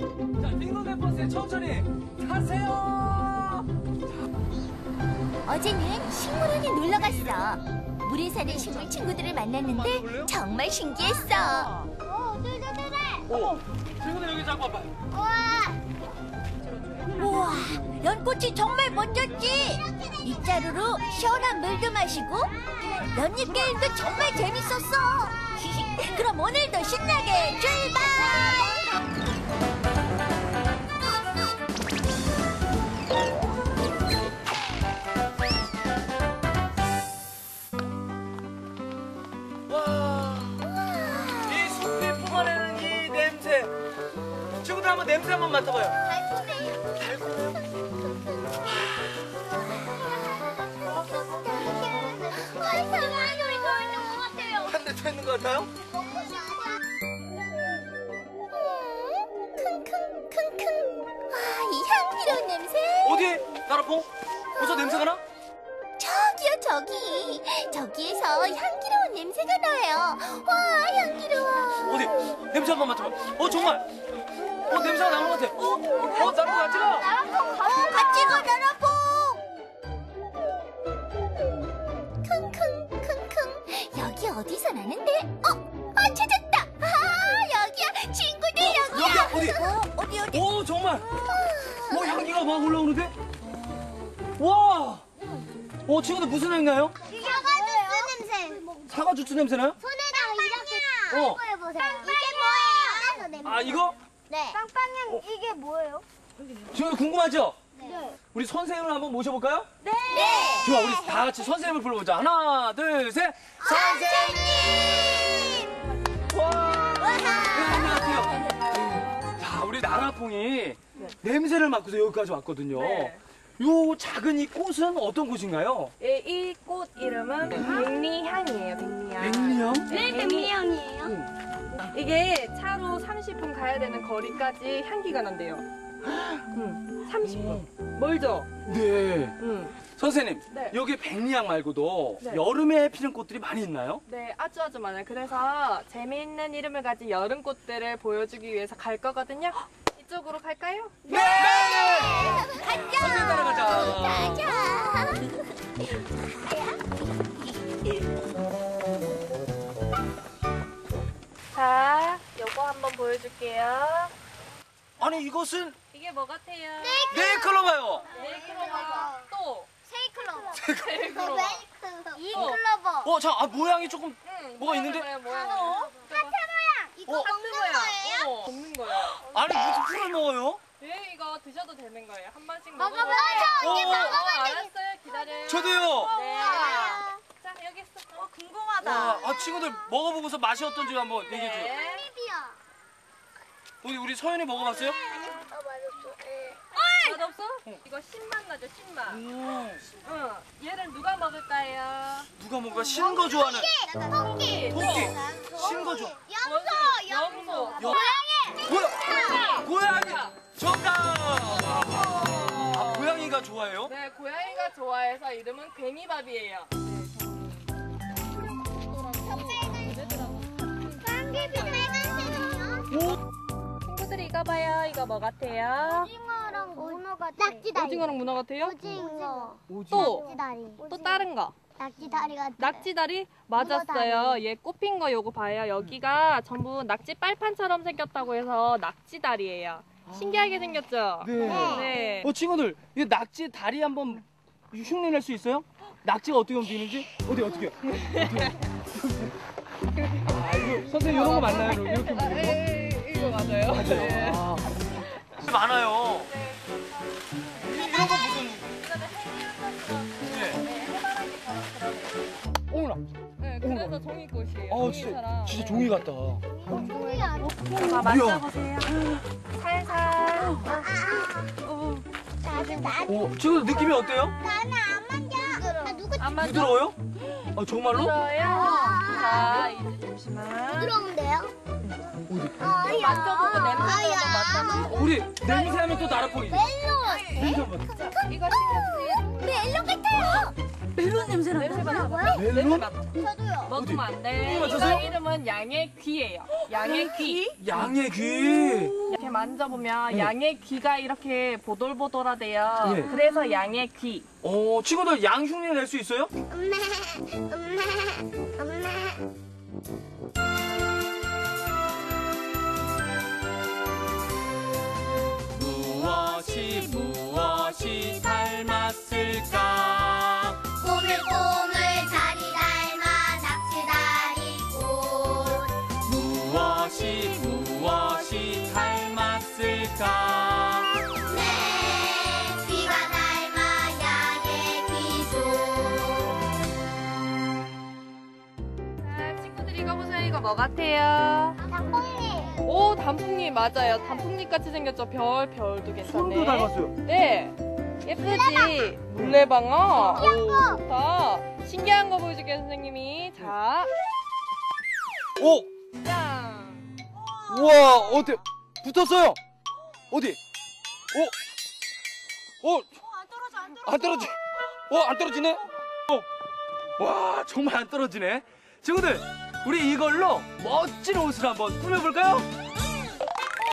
자, 빙고개 버스에 천천히 타세요. 어제는 식물원에 놀러 갔어. 물에 사는 식물 친구들을 만났는데 정말 신기했어. 어, 네네네네. 오, 친구들 여기 잠깐 봐봐. 우와. 우와, 연꽃이 정말 멋졌지? 입자루로 시원한 물도 마시고 연잎 게임도 정말 재밌었어. 그럼 오늘도 신나게 출발! 한번 냄새 한번 맡아봐요. 달콤해요. 와, 이상한 소리 들리는 것 같아요. 한대 더 있는 것 같아요? 킁킁킁킁. 와, 이 향기로운 냄새. 어디? 나라포? 벌써 냄새가 나? 저기요, 저기. 저기에서 향기로운 냄새가 나요. 와, 향기로워. 어디? 냄새 한번 맡아봐. 어, 정말. 어, 냄새가 나는 것 같아. 어, 어, 나라포 같이 가. 어, 같이 가, 나라봉! 킁킁킁킁. 여기 어디서 나는데? 어, 아, 찾았다! 아, 여기야! 친구들, 여기야! 여기야, 어디? 어, 어디, 어디? 오, 정말. 어, 향기가 막 올라오는데? 와! 어, 친구들 무슨? 사과주스 냄새. 사과 주스 냄새 나요? 손에다가 이렇게 어. 어. 이게 뭐예요? 아, 이거? 네. 빵빵형 이게 뭐예요? 친구들 궁금하죠? 네. 우리 선생님을 한번 모셔볼까요? 네. 좋아, 우리 다 같이 선생님을 불러보자. 하나, 둘, 셋. 선생님! 와! 네, 안녕하세요. 자, 우리 나라퐁이 냄새를 맡고서 여기까지 왔거든요. 네. 요 작은 이 꽃은 어떤 꽃인가요? 예, 이 꽃 이름은 백리향이에요, 백리향. 백리향? 왜 백미형이에요? 이게 차로 30분 가야 되는 거리까지 향기가 난대요. 음, 30분. 멀죠? 네. 음. 선생님, 네. 여기 백리향 말고도 네. 여름에 피는 꽃들이 많이 있나요? 네, 아주 아주 많아요. 그래서 재미있는 이름을 가진 여름 꽃들을 보여주기 위해서 갈 거거든요. 이쪽으로 갈까요? 네! 선생님 따라가자. 가자. 자, 보여줄게요. 아니, 이것은 이게 뭐 같아요? 네이클로바요. 네이클로바. 또. 세이클로버. 세이클로바. 웨이클로버. 이클로버. 어, 자, 아, 모양이 조금 응, 뭐가 있는데? 뭐야, 뭐야. 하트 모양. 이거 어? 먹는 거야. 거예요? 어, 먹는 거예요. 아니, 무슨 풀을 먹어요? 예, 이거 드셔도 되는 거예요. 한 번씩 먹어봐요. 먹어봐요. 어, 이제 어, 먹어봐야 되겠다. 알았어요. 기다려요. 저도요. 네. 아. 자, 여기 있어. 어, 와, 궁금하다. 아, 친구들 먹어보고서 맛이 어떤지 한번 얘기해줘요. 네. 우리, 우리 서연이 먹어봤어요? 어, 맞았어. 예. 맛없어? 이거 신맛 나죠, 신맛. 오, 응. 얘를 누가 먹을까요? 누가 뭔가 신거 좋아하는 토끼. 토끼. 신거 좋아. 염소. 염소. 여- 고야, 고양이. 정답. 아, 고양이가 좋아해요? 네, 고양이가 좋아해서 이름은 괭이밥이에요. 봐요. 이거 뭐 같아요? 오징어랑 문어 같아. 낙지다리. 오징어랑 문어 같아요? 오징어. 또, 낙지다리. 또 다른 거. 낙지다리 같아. 낙지다리? 맞았어요. 얘 꽃핀 거 요거 봐요. 여기가 전부 낙지 빨판처럼 생겼다고 해서 낙지다리예요. 신기하게 생겼죠? 네. 네. 어, 친구들, 이 낙지 다리 한번 흉내 낼 수 있어요? 낙지가 어떻게 움직이는지? 어디, 어떻게? 어떻게? 아, 이거, 선생님, 이런 거 맞나요? 이렇게 아, 움직이는 거? 이거 맞아요. 네. 아, 많아요. 이- 이런 거 무슨? 예. 어머나. 네, 그래서 종이꽃이에요. 아, 진짜, 종이처럼. 진짜 종이 같다. 종이야. 자, 만져보세요. 살살. 어, 나도 나도 오, 친구들 느낌이 어때요? 나는 안 만져. 아 누가 안 만져? 부드러워요? 아, 정말로? 부드러워요? 자, 이제 잠시만. 부드러운데요? 어디? 아야. 만져보고 냄새 한번 맡아보고. 우리 냄새하면 또 나라뽕이지. 멜론. 냄새 한번. 이거. 멜론 같아요. 멜론 냄새. 맡아봐. 냄새 멜론? 맡아. 저도요. 먹으면 안 돼. 어, 맞췄어요? 이거 이름은 양의 귀예요. 양의 귀. 양의 귀. 이렇게 만져보면 양의 귀가 이렇게 보돌보돌하대요. 예. 그래서 양의 귀. 어, 친구들 양 흉내 낼 수 있어요? 엄마, 엄마, 엄마. 무엇이 무엇이 닮았을까? 내 귀가 닮아 양의 귀소. 자, 친구들 읽어보세요. 이거 뭐 같아요? 장봉이. 오, 단풍잎 맞아요. 단풍잎 같이 생겼죠? 별, 별도 괜찮네. 손도 닮았어요. 네. 예쁘지? 물레방아. 오, 좋다. 신기한 거 보여줄게요, 선생님이. 자, 오, 짠. 우와, 어때? 붙었어요. 어디? 오, 오, 안 떨어져, 안 떨어져. 어, 안 떨어지네. 어, 와, 정말 안 떨어지네. 친구들, 우리 이걸로 멋진 옷을 한번 꾸며볼까요?